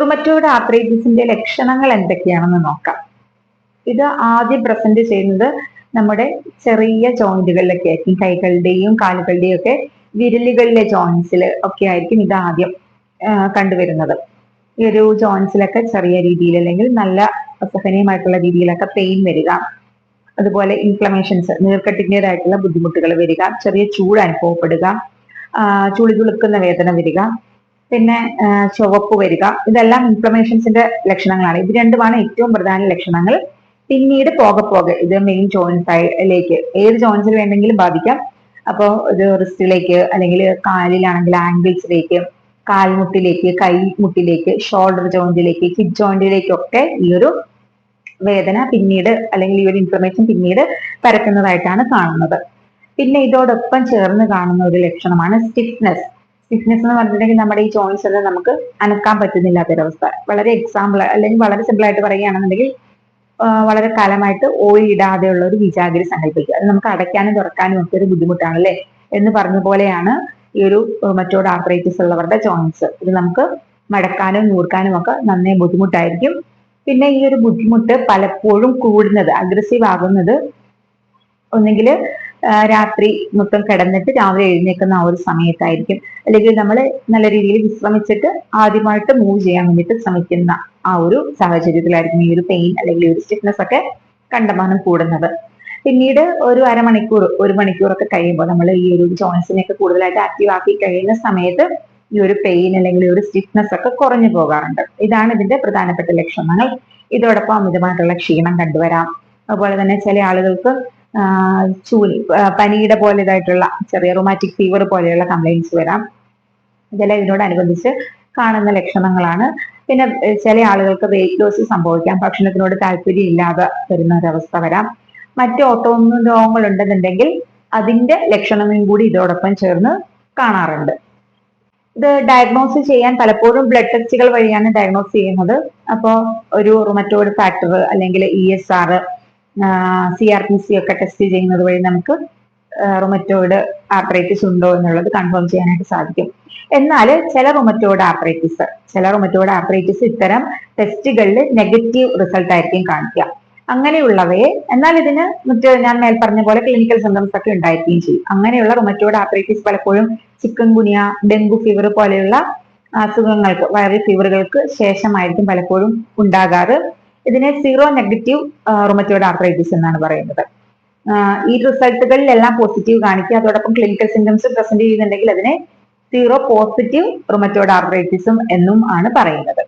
Rheumatoid ആർത്രൈറ്റിസിന്റെ ലക്ഷണങ്ങൾ എന്തൊക്കെയാണെന്ന് നോക്കാം. ഇത് ആദ്യം പ്രസന്റ് ചെയ്യുന്നത് നമ്മുടെ ചെറിയ ജോയിന്റുകളിലൊക്കെ ആയിരിക്കും. കൈകളുടെയും കാലുകളുടെയും ഒക്കെ വിരലുകളിലെ ജോയിന്റ്സിൽ ഒക്കെ ആയിരിക്കും ഇത് ആദ്യം കണ്ടുവരുന്നത്. ഈ ഒരു ജോയിന്റ്സിലൊക്കെ ചെറിയ രീതിയിൽ അല്ലെങ്കിൽ നല്ല അസഹനീയമായിട്ടുള്ള രീതിയിലൊക്കെ പെയിൻ വരിക. അതുപോലെ ഇൻഫ്ലമേഷൻസ് നീർക്കെട്ടിന്റെതായിട്ടുള്ള ബുദ്ധിമുട്ടുകൾ വരിക. ചെറിയ ചൂട് അനുഭവപ്പെടുക. ചുളിതുളുക്കുന്ന ചുളി തുളുക്കുന്ന വേദന വരിക. പിന്നെ ചുവപ്പ് വരിക. ഇതെല്ലാം ഇൻഫ്ലമേഷൻസിന്റെ ലക്ഷണങ്ങളാണ്. ഇത് രണ്ടുമാണ് ഏറ്റവും പ്രധാന ലക്ഷണങ്ങൾ. പിന്നീട് പോകെ പോകെ ഇത് മെയിൻ ജോയിൻസിലേക്ക് ഏത് ജോയിൻസിൽ വേണമെങ്കിലും ബാധിക്കാം. അപ്പോൾ ഇത് റിസ്റ്റിലേക്ക് അല്ലെങ്കിൽ കാലിലാണെങ്കിൽ ആംഗിൾസിലേക്ക് കാൽമുട്ടിലേക്ക് കൈമുട്ടിലേക്ക് ഷോൾഡർ ജോയിന്റിലേക്ക് ഹിപ്പ് ജോയിന്റിലേക്കൊക്കെ ഈ ഒരു വേദന പിന്നീട് അല്ലെങ്കിൽ ഈ ഒരു ഇൻഫ്ലമേഷൻ പിന്നീട് പരക്കുന്നതായിട്ടാണ് കാണുന്നത്. പിന്നെ ഇതോടൊപ്പം ചേർന്ന് കാണുന്ന ഒരു ലക്ഷണമാണ് സ്റ്റിഫ്നെസ് സ്റ്റിഫ്നെസ് എന്ന് പറഞ്ഞിട്ടുണ്ടെങ്കിൽ നമ്മുടെ ഈ ജോയിൻസ് എല്ലാം നമുക്ക് അനക്കാൻ പറ്റുന്നില്ലാത്തൊരവസ്ഥ വളരെ എക്സാമ്പിൾ അല്ലെങ്കിൽ വളരെ സിമ്പിൾ ആയിട്ട് പറയുകയാണെന്നുണ്ടെങ്കിൽ വളരെ കാലമായിട്ട് ഓയിൽ ഇടാതെയുള്ള ഒരു വിജാഗിരി സങ്കല്പിക്കുക. അത് നമുക്ക് അടയ്ക്കാനും തുറക്കാനും ഒക്കെ ഒരു ബുദ്ധിമുട്ടാണ് അല്ലേ എന്ന് പറഞ്ഞ പോലെയാണ് ഈ ഒരു മറ്റോട് ആർത്രൈറ്റിസ് ഉള്ളവരുടെ ജോയിൻസ് ഇത് നമുക്ക് മടക്കാനും നൂർക്കാനും ഒക്കെ നന്നേ ബുദ്ധിമുട്ടായിരിക്കും. പിന്നെ ഈ ഒരു ബുദ്ധിമുട്ട് പലപ്പോഴും കൂടുന്നത് അഗ്രസീവ് ആകുന്നത് ഒന്നെങ്കിൽ രാത്രി മൊത്തം കിടന്നിട്ട് രാവിലെ എഴുന്നേക്കുന്ന ആ ഒരു സമയത്തായിരിക്കും. അല്ലെങ്കിൽ നമ്മൾ നല്ല രീതിയിൽ വിശ്രമിച്ചിട്ട് ആദ്യമായിട്ട് മൂവ് ചെയ്യാൻ വേണ്ടിയിട്ട് ശ്രമിക്കുന്ന ആ ഒരു സാഹചര്യത്തിലായിരിക്കും ഈ ഒരു പെയിൻ അല്ലെങ്കിൽ ഒരു സ്റ്റിഫ്നെസ് ഒക്കെ കണ്ടമാനം കൂടുന്നത്. പിന്നീട് ഒരു അരമണിക്കൂർ ഒരു മണിക്കൂറൊക്കെ കഴിയുമ്പോൾ നമ്മൾ ഈ ഒരു ജോയിൻസിനെ ഒക്കെ കൂടുതലായിട്ട് ആക്റ്റീവ് ആക്കി കഴിയുന്ന സമയത്ത് ഈ ഒരു പെയിൻ അല്ലെങ്കിൽ ഒരു സ്റ്റിഫ്നെസ് ഒക്കെ കുറഞ്ഞു പോകാറുണ്ട്. ഇതാണ് ഇതിന്റെ പ്രധാനപ്പെട്ട ലക്ഷണങ്ങൾ. ഇതോടൊപ്പം അമിതമായിട്ടുള്ള ക്ഷീണം കണ്ടുവരാം. അതുപോലെ തന്നെ ചില ആളുകൾക്ക് ആ, പനിയുടെ പോലെ ഇതായിട്ടുള്ള ചെറിയ റൊമാറ്റിക് ഫീവർ പോലെയുള്ള കംപ്ലൈന്റ്സ് വരാം. ഇതെല്ലാം ഇതിനോടനുബന്ധിച്ച് കാണുന്ന ലക്ഷണങ്ങളാണ്. പിന്നെ ചില ആളുകൾക്ക് വെയിറ്റ് ലോസ് സംഭവിക്കാം. ഭക്ഷണത്തിനോട് താല്പര്യം ഇല്ലാതെ വരുന്ന ഒരവസ്ഥ വരാം. മറ്റ് ഓട്ടോമിൻ രോഗങ്ങൾ ഉണ്ടെന്നുണ്ടെങ്കിൽ അതിന്റെ ലക്ഷണങ്ങളും കൂടി ഇതോടൊപ്പം ചേർന്ന് കാണാറുണ്ട്. ഇത് ഡയഗ്നോസ് ചെയ്യാൻ പലപ്പോഴും ബ്ലഡ് ടെസ്റ്റുകൾ വഴിയാണ് ഡയഗ്നോസ് ചെയ്യുന്നത്. അപ്പോൾ ഒരു റൊമറ്റോയിഡ് ഫാക്ടർ അല്ലെങ്കിൽ E S R C R P C ഒക്കെ ടെസ്റ്റ് ചെയ്യുന്നത് വഴി നമുക്ക് റൊമറ്റോയിഡ് ആർത്രൈറ്റിസ് ഉണ്ടോ എന്നുള്ളത് കൺഫേം ചെയ്യാനായിട്ട് സാധിക്കും. എന്നാൽ ചില റൊമറ്റോയിഡ് ആർത്രൈറ്റിസ് ചില റൊമറ്റോയിഡ് ആർത്രൈറ്റിസ് ഇത്തരം ടെസ്റ്റുകളിൽ നെഗറ്റീവ് റിസൾട്ട് ആയിരിക്കും കാണിക്കുക. അങ്ങനെയുള്ളവയെ എന്നാൽ ഇതിന് മറ്റ് ഞാൻ മേൽ പറഞ്ഞ പോലെ ക്ലിനിക്കൽ സിംറ്റംസ് ഒക്കെ ഉണ്ടായിരിക്കുകയും ചെയ്യും. അങ്ങനെയുള്ള റൊമറ്റോയിഡ് ആർത്രൈറ്റിസ് പലപ്പോഴും ചിക്കൻ ഗുനിയ ഡെങ്കു ഫീവർ പോലെയുള്ള അസുഖങ്ങൾക്ക് വൈറൽ ഫീവറുകൾക്ക് ശേഷമായിരിക്കും പലപ്പോഴും ഉണ്ടാകാറ്. ഇതിനെ സീറോ നെഗറ്റീവ് റൊമറ്റോയിഡ് ആർത്രൈറ്റിസ് എന്നാണ് പറയുന്നത്. ഈ റിസൾട്ടുകളിലെല്ലാം പോസിറ്റീവ് കാണിക്കുക. അതോടൊപ്പം ക്ലിനിക്കൽ സിംറ്റംസ് പ്രസന്റ് ചെയ്യുന്നുണ്ടെങ്കിൽ അതിനെ സീറോ പോസിറ്റീവ് റൊമറ്റോയിഡ് ആർത്രൈറ്റിസും എന്നും ആണ് പറയുന്നത്.